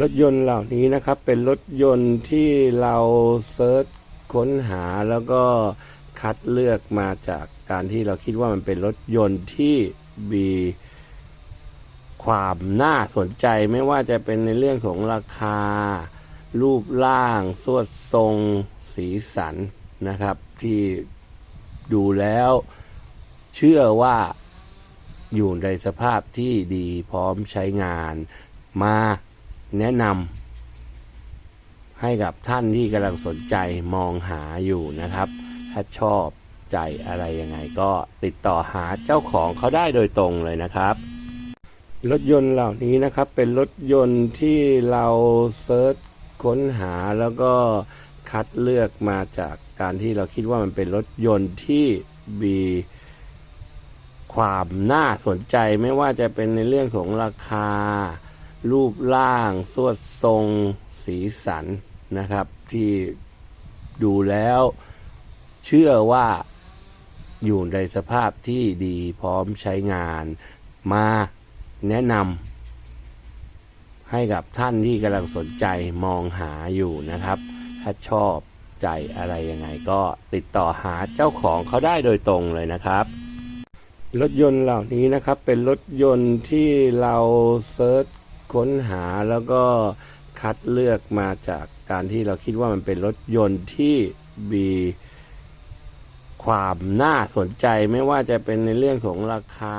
รถยนต์เหล่านี้นะครับ เป็นรถยนต์ที่เราเซิร์ชค้นหาแล้วก็คัดเลือกมาจากการที่เราคิดว่ามันเป็นรถยนต์ที่มีความน่าสนใจไม่ว่าจะเป็นในเรื่องของราคา รูปร่าง สวดทรง สีสันนะครับ ที่ดูแล้ว เชื่อว่าอยู่ในสภาพที่ดีพร้อมใช้งานมา แนะนำให้กับท่านที่กำลังสนใจมองหาอยู่นะครับ ถ้าชอบใจอะไรยังไงก็ติดต่อหาเจ้าของเขาได้โดยตรงเลยนะครับ รถยนต์เหล่านี้นะครับเป็นรถยนต์ที่เราเซิร์ชค้นหาแล้วก็คัดเลือกมาจากการที่เราคิดว่ามันเป็นรถยนต์ที่มีความน่าสนใจไม่ว่าจะเป็นในเรื่องของราคา รูปร่าง สวดทรง สีสันนะครับ ที่ดูแล้ว เชื่อว่าอยู่ในสภาพที่ดีพร้อมใช้งาน มาแนะนำให้กับท่านที่กำลังสนใจมองหาอยู่นะครับ ถ้าชอบใจอะไรยังไงก็ติดต่อหาเจ้าของเขาได้โดยตรงเลยนะครับ รถยนต์เหล่านี้นะครับเป็นรถยนต์ที่เราเซิร์ช ค้นหาแล้วก็คัดเลือกมาจากการที่เราคิดว่ามันเป็นรถยนต์ที่มีความน่าสนใจไม่ว่าจะเป็นในเรื่องของราคา